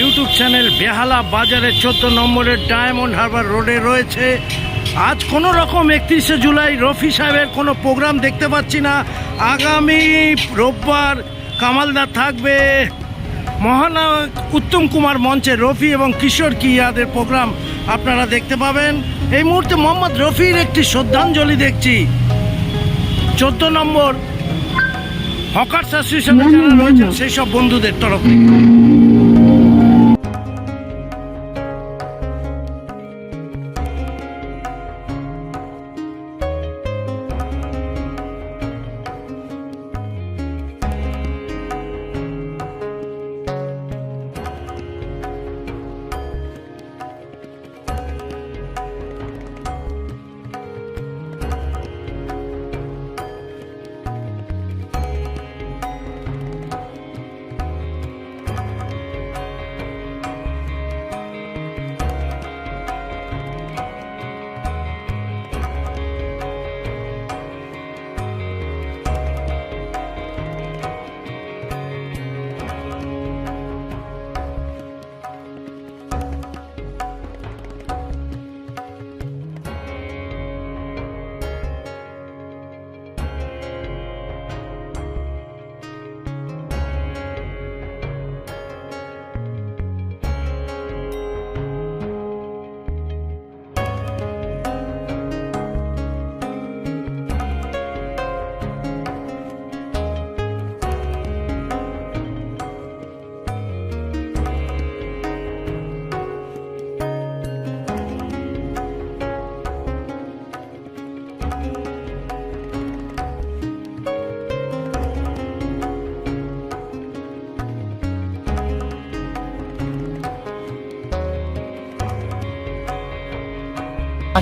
YouTube channel বেহালা বাজারের চোদ্দ নম্বরের ডায়মন্ড হারবার রোডে রয়েছে। আজ কোনো রকম একত্রিশে জুলাই রফি সাহেবের কোনো প্রোগ্রাম দেখতে পাচ্ছি না। আগামী রোববার কামালদা থাকবে। মহানায়ক উত্তম কুমার মঞ্চে রফি এবং কিশোর কিয়াদের প্রোগ্রাম আপনারা দেখতে পাবেন। এই মুহূর্তে মোহাম্মদ রফির একটি শ্রদ্ধাঞ্জলি দেখছি। চোদ্দ নম্বর হকার্স অ্যাসোসিয়েশনে যারা রয়েছেন সেই সব বন্ধুদের তরফ থেকে।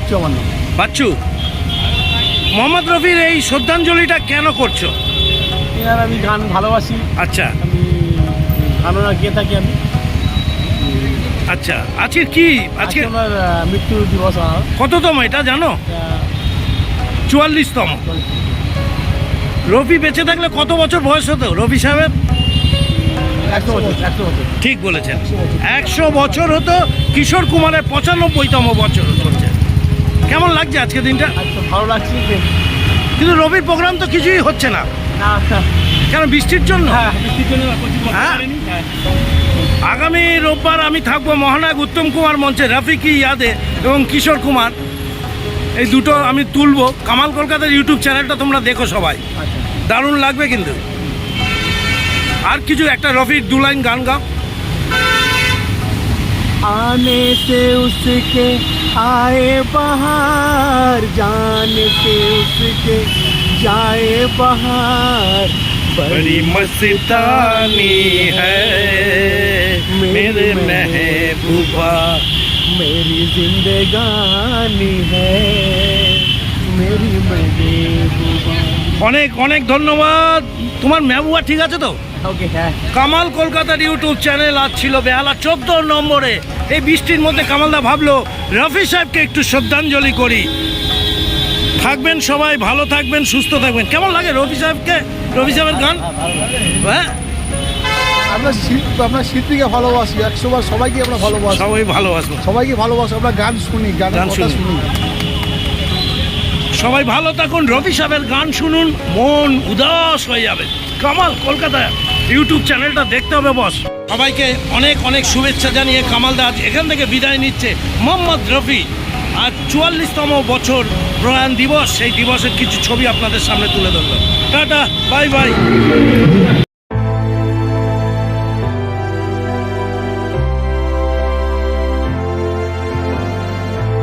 আচ্ছা আমার নাম। বাচ্চু মোহাম্মদ রফির এই শ্রদ্ধাঞ্জলিটা কেন করছ? এনার আমি গান ভালোবাসি। আচ্ছা। আমি গানরা গিয়ে থাকি আমি। আচ্ছা আজকে কি? আজকে আজকে আমার আহ, মৃত্যু দিবস কততম এটা জানো? আহ, চুয়াল্লিশতম। রফি বেঁচে থাকলে কত বছর বয়স হতো? রফি সাহেব? একশো বছর একশো বছর। ঠিক বলেছেন। একশো বছর হতো কিশোর কুমারের পঁচানব্বইতম বছর চলছে কেমন লাগছে আজকে দিনটা আচ্ছা ভালো লাগছে যে কিন্তু রবির প্রোগ্রাম তো কিছুই হচ্ছে না না কেন বৃষ্টির জন্য হ্যাঁ বৃষ্টির জন্য প্রচুর কষ্ট হ্যাঁ। করেনি। হ্যাঁ। আগামী রোববার আমি থাকবো মহানায়ক উত্তম কুমার মঞ্চে রাফিকি ইয়াদে এবং কিশোর কুমার এই দুটো আমি তুলবো কামাল কলকাতার ইউটিউব চ্যানেলটা তোমরা দেখো সবাই আচ্ছা দারুণ লাগবে কিন্তু আর কিছু একটা রফির দু লাইন গান গাও आने से उसके आए बहार जाने से उसके जाए बहार बड़ी मस्तानी है मेरे महबूबा मेरी जिंदगानी है मेरी महबूबा অনেক অনেক ধন্যবাদ তোমার মেহবুবা ঠিক আছে তো ওকে হ্যাঁ কামাল কলকাতার ইউটিউব চ্যানেল আজ ছিল বেহালা চোদ্দ নম্বরে। এই বৃষ্টির মধ্যে কামালদা ভাবলো রফি সাহেবকে একটু শ্রদ্ধাঞ্জলি করি। থাকবেন সবাই ভালো থাকবেন সুস্থ থাকবেন। কেমন লাগে রফি সাহেবকে? রফি সাহেবের গান? হ্যাঁ? আমরা শিল্প আমরা শিল্পীকে ভালোবাসি একশো বার সবাইকে আমরা ভালোবাসি। সবাই ভালোবাসবো। সবাইকে ভালোবাসি আমরা গান শুনি গান শুনি। শুনি। সবাই ভালো থাকুন রবি সাহেবের গান শুনুন মন উদাস হয়ে যাবে। কামাল কলকাতা ইউটিউব চ্যানেলটা দেখতে হবে, বস। সবাইকে অনেক অনেক শুভেচ্ছা জানিয়ে কামাল দাস এখান থেকে বিদায় নিচ্ছে মোহাম্মদ রফি আর চুয়াল্লিশতম বছর প্রয়াণ দিবস, সেই দিবসের কিছু ছবি আপনাদের সামনে তুলে ধরলাম। Tata, bye bye.